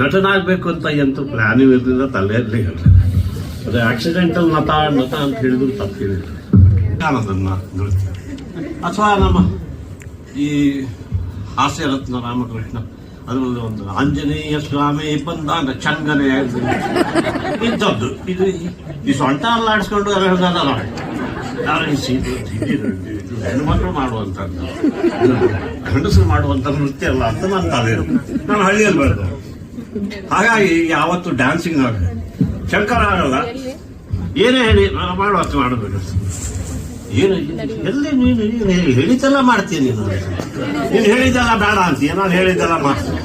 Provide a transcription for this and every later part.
ನಟನಾಗಬೇಕು ಅಂತ ಎಂತೂ ಪ್ಲಾನ್ ಇರಲಿಲ್ಲ ತಲೆಯಲ್ಲಿ ಅದೇ ಆಕ್ಸಿಡೆಂಟಲ್ ನಟ ನಟ ಅಂತ ಹೇಳಿದ್ರು ತಪ್ಪಿಲ್ಲ ಅದನ್ನ ನೃತ್ಯ. ಅಥವಾ ನಮ್ಮ ಈ ಹಾಸ್ಯ ರತ್ನ ರಾಮಕೃಷ್ಣ, ಅದರಲ್ಲಿ ಒಂದು ಆಂಜನೇಯ ಸ್ವಾಮಿ ಬಂದ ಚಂಗನೆ ಇದ್ದದ್ದು ಇದು ಈ ಸೊಂಟ ಅಲ್ಲಾಡಿಸ್ಕೊಂಡು ಇದು ಹೆಣ್ಮಕ್ಳು ಮಾಡುವಂಥದ್ದು. ಗಂಡಸರು ಮಾಡುವಂಥ ನೃತ್ಯ ಅಲ್ಲ ಅಂತ ನಾನು ತಲೆ ನಾನು ಹಳ್ಳಿಯಲ್ಲಿ ಬೆಳೆದ ಹಾಗಾಗಿ ಯಾವತ್ತು ಡ್ಯಾನ್ಸಿಂಗ್ ಆಗಲ್ಲ ಶಂಕರ ಆಗಲ್ಲ ಏನೇ ಹೇಳಿ ನಾನು ಮಾಡುವತ್ತು ಮಾಡಬೇಕು. ಏನು, ಎಲ್ಲಿ ನೀನು ನೀನು ಹೇಳಿ, ಹೇಳಿದ್ದೆಲ್ಲ ಮಾಡ್ತೀನಿ ನೀನು. ನೀನು ಹೇಳಿದ್ದೆಲ್ಲ ಬೇಡ ಅಂತೀಯ ನಾನು ಹೇಳಿದ್ದೆಲ್ಲ ಮಾಡ್ತೀನಿ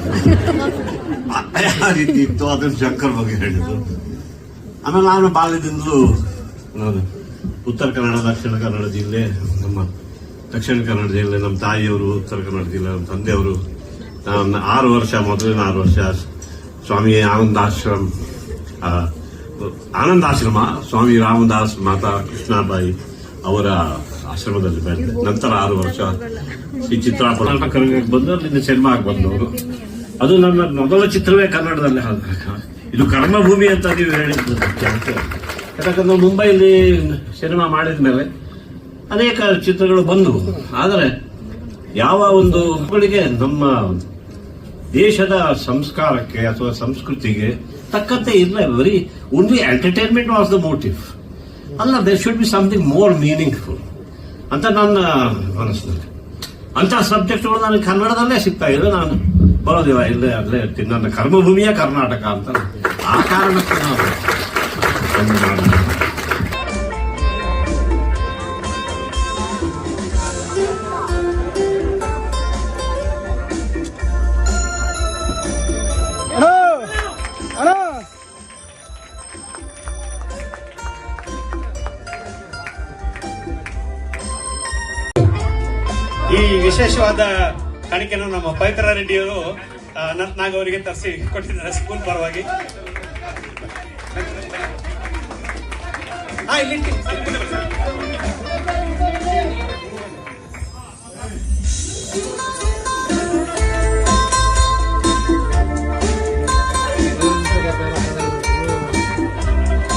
ಆ ರೀತಿ ಇತ್ತು ಅದನ್ನು ಶಂಕರ್ ಬಗ್ಗೆ ಹೇಳಿದ್ದು. ಆಮೇಲೆ ನಾನು ಬಾಲ್ಯದಿಂದಲೂ, ನಾನು ಉತ್ತರ ಕನ್ನಡ, ದಕ್ಷಿಣ ಕನ್ನಡ ಜಿಲ್ಲೆ, ನಮ್ಮ ದಕ್ಷಿಣ ಕನ್ನಡ ಜಿಲ್ಲೆ, ನಮ್ಮ ತಾಯಿಯವರು ಉತ್ತರ ಕನ್ನಡ ಜಿಲ್ಲೆ, ನಮ್ಮ ತಂದೆಯವರು, ನಾನು ಆರು ವರ್ಷ, ಮೊದಲಿನ ಆರು ವರ್ಷ ಸ್ವಾಮಿ ಆನಂದಾಶ್ರಮ ಆನಂದಾಶ್ರಮ, ಸ್ವಾಮಿ ರಾಮದಾಸ್ ಮಾತಾ ಕೃಷ್ಣಾಬಾಯಿ ಅವರ ಆಶ್ರಮದಲ್ಲಿ ಬಂದೆ. ನಂತರ ಆರು ವರ್ಷ ಈ ಚಿತ್ರ ಬಂದು ಅಲ್ಲಿಂದ ಸಿನಿಮಾಗೆ ಬಂದವರು. ಅದು ನನ್ನ ಮೊದಲ ಚಿತ್ರವೇ ಕನ್ನಡದಲ್ಲಿ ಹಾಕ ಇದು ಕರ್ಮಭೂಮಿ ಅಂತ ನೀವು ಹೇಳಿದ್ದು ಯಾಕಂದ್ರೆ ಮುಂಬೈಲಿ ಸಿನಿಮಾ ಮಾಡಿದ ಮೇಲೆ ಅನೇಕ ಚಿತ್ರಗಳು ಬಂದವು. ಆದರೆ ಯಾವ ಒಂದು ಮಕ್ಕಳಿಗೆ ನಮ್ಮ ದೇಶದ ಸಂಸ್ಕಾರಕ್ಕೆ ಅಥವಾ ಸಂಸ್ಕೃತಿಗೆ ತಕ್ಕಂತೆ ಇಲ್ಲ. ಬರೀ only entertainment was the motive ಅಲ್ಲ there should be something more meaningful ಅಂತ ನನ್ನ ಮನಸ್ಸಿನಲ್ಲಿ. ಅಂತ ಸಬ್ಜೆಕ್ಟ್ಗಳು ನನಗೆ ಕನ್ನಡದಲ್ಲೇ ಸಿಗ್ತಾ ಇಲ್ಲ ನಾನು ಬರೋದಿಲ್ಲ, ಇಲ್ಲೇ ಅಲ್ಲೇ ನನ್ನ ಕರ್ಮಭೂಮಿಯ ಕರ್ನಾಟಕ ಅಂತ ಆ ಕಾರಣಕ್ಕೆ ನಾವು ಈ ವಿಶೇಷವಾದ ಕಾಣಿಕೆಯನ್ನು ನಮ್ಮ ಪವಿತ್ರ ರೆಡ್ಡಿಯವರು ಅನಂತನಾಗ್ ಅವರಿಗೆ ತರಿಸಿ ಕೊಟ್ಟಿದ್ದಾರೆ ಸ್ಕೂಲ್ ಪರವಾಗಿ. ಇಲ್ಲಿ